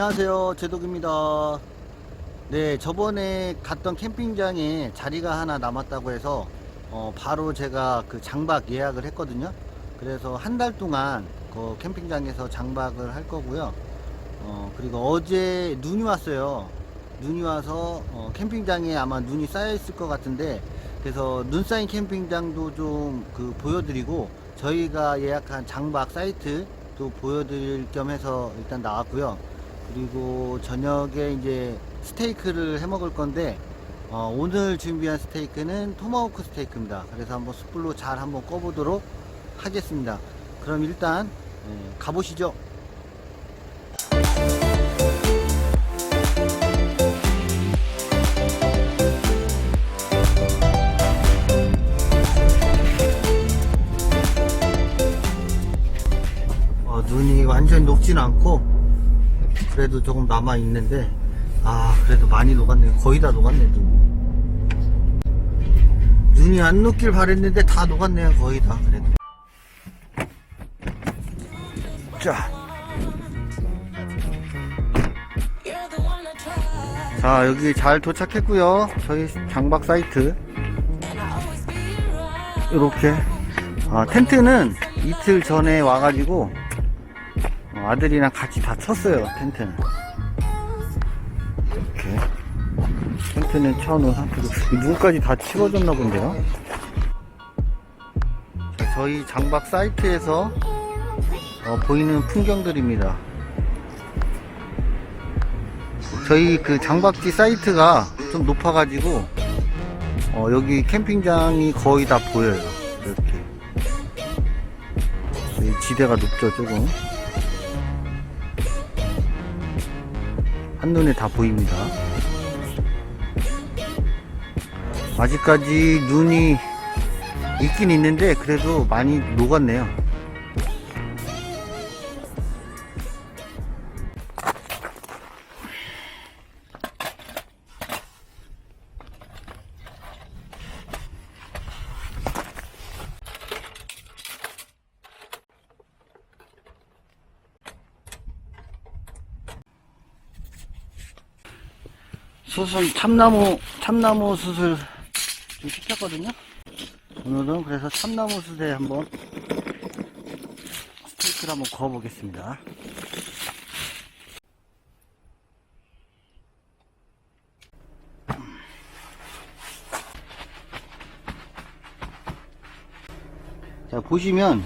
안녕하세요. 제독입니다. 네 저번에 갔던 캠핑장에 자리가 하나 남았다고 해서 어, 바로 제가 그 장박 예약을 했거든요. 그래서 한 달 동안 그 캠핑장에서 장박을 할 거고요. 어, 그리고 어제 눈이 왔어요. 눈이 와서 어, 캠핑장에 아마 눈이 쌓여 있을 것 같은데 그래서 눈 쌓인 캠핑장도 좀 그 보여드리고 저희가 예약한 장박 사이트도 보여드릴 겸 해서 일단 나왔고요 그리고 저녁에 이제 스테이크를 해 먹을 건데 어, 오늘 준비한 스테이크는 토마호크 스테이크입니다. 그래서 한번 숯불로 잘 한번 꺼보도록 하겠습니다. 그럼 일단 예, 가보시죠. 어, 눈이 완전히 녹지는 않고 그래도 조금 남아 있는데 아 그래도 많이 녹았네. 거의 다 녹았네 눈. 눈이 안 녹길 바랬는데 다 녹았네요 거의 다 그래도. 자, 자 여기 잘 도착했고요. 저희 장박 사이트. 이렇게. 아, 텐트는 이틀 전에 와가지고 어, 아들이랑 같이 다 쳤어요 텐트는. 이렇게. 텐트는 쳐놓은 상태로 누구까지 다 치워줬나 본데요? 자, 저희 장박 사이트에서 어, 보이는 풍경들입니다. 저희 그 장박지 사이트가 좀 높아가지고 어, 여기 캠핑장이 거의 다 보여요 이렇게. 이 지대가 높죠 조금 한눈에 다 보입니다. 아직까지 눈이 있긴 있는데 그래도 많이 녹았네요 수술 참나무 참나무 수술 좀 시켰거든요. 오늘은 그래서 참나무 수술에 한번 스테이크를 한번 구워 보겠습니다. 자 보시면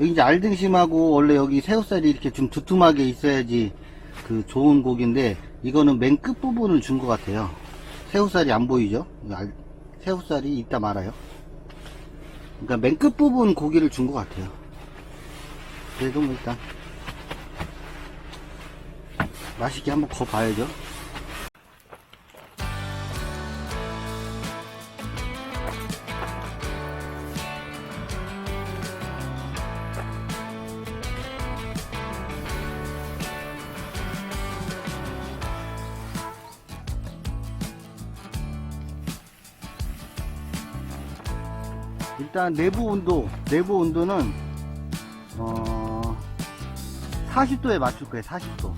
여기 이제 알등심하고 원래 여기 새우살이 이렇게 좀 두툼하게 있어야지 그 좋은 고기인데 이거는 맨 끝 부분을 준 것 같아요. 새우살이 안 보이죠? 새우살이 있다 말아요. 그러니까 맨 끝 부분 고기를 준 것 같아요. 그래도 뭐 일단 맛있게 한번 거 봐야죠 일단 내부 온도 내부 온도는 어 40도에 맞출 거예요 40도.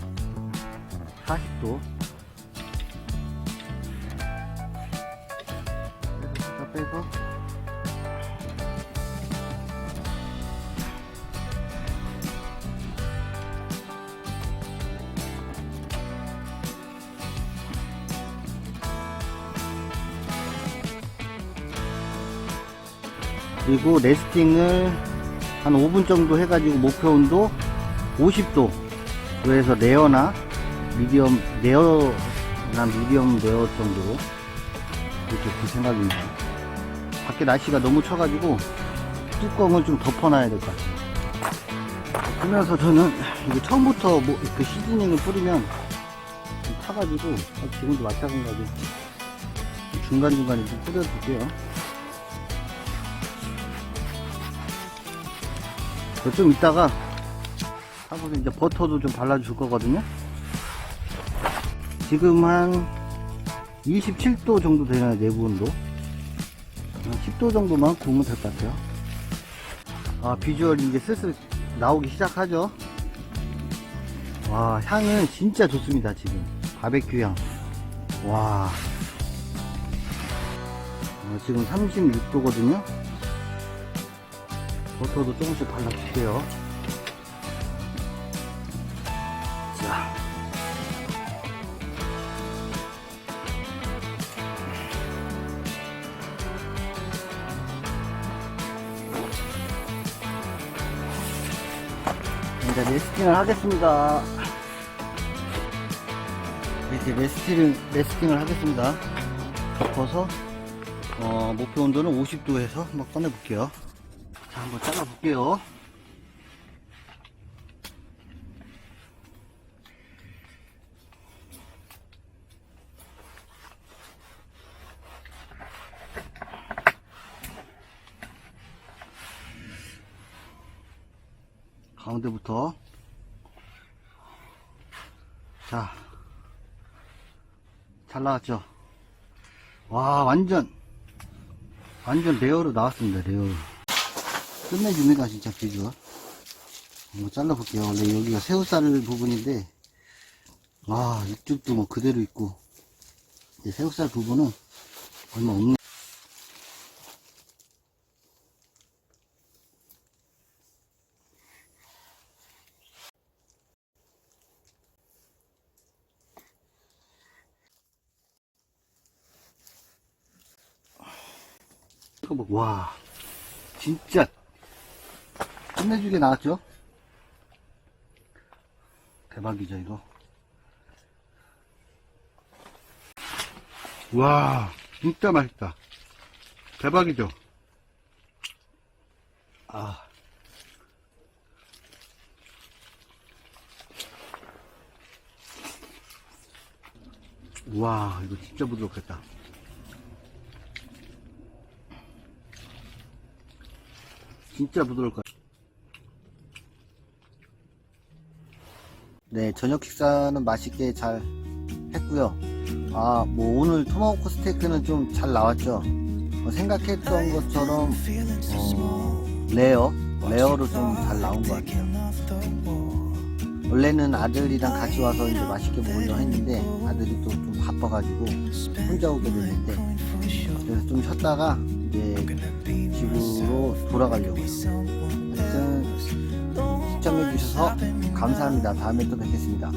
40도. 빼서 빼서 그리고 레스팅을 한 5분 정도 해가지고 목표 온도 50도 그래서 레어나 미디엄 레어나 미디엄 레어 정도로 이렇게 볼 생각입니다. 밖에 날씨가 너무 쳐가지고 뚜껑을 좀 덮어놔야 될 것 같아요. 그러면서 저는 이게 처음부터 뭐 그 시즈닝을 뿌리면 좀 타가지고 지금도 마찬가지 중간중간에 좀 뿌려줄게요 좀 이따가 하고 이제 버터도 좀 발라줄 거거든요. 지금 한 27도 정도 되나요, 내부 온도? 한 10도 정도만 구우면 될 것 같아요. 아, 비주얼이 이제 슬슬 나오기 시작하죠. 와, 향은 진짜 좋습니다, 지금. 바베큐 향. 와. 어, 지금 36도거든요. 버터도 조금씩 발라줄게요. 자. 이제 레스팅을 하겠습니다. 이렇게 레스팅을, 레스팅을 하겠습니다. 덮어서, 어, 목표 온도는 50도에서 한번 꺼내 볼게요. 자, 한번 잘라볼게요. 가운데부터 자, 잘 나왔죠? 와, 완전, 완전 레어로 나왔습니다, 레어. 끝내줍니다, 진짜 비주얼. 한번 잘라볼게요. 원래 여기가 새우살 부분인데, 와, 육즙도 뭐 그대로 있고, 새우살 부분은 얼마 없네. 와, 진짜 끝내주게 나왔죠? 대박이죠, 이거. 와, 진짜 맛있다. 대박이죠? 아. 와, 이거 진짜 부드럽겠다. 진짜 부드러울 것같아요. 네, 저녁 식사는 맛있게 잘 했고요. 아, 뭐 오늘 토마호크 스테이크는 좀 잘 나왔죠. 어, 생각했던 것처럼 어, 레어, 레어로 좀 잘 나온 것 같아요. 원래는 아들이랑 같이 와서 이제 맛있게 먹으려고 했는데 아들이 또 좀 바빠가지고 혼자 오게 됐는데 그래서 좀 쉬었다가 이제 집으로 돌아가려고요. 하여튼 시청해주셔서 감사합니다. 다음에 또 뵙겠습니다.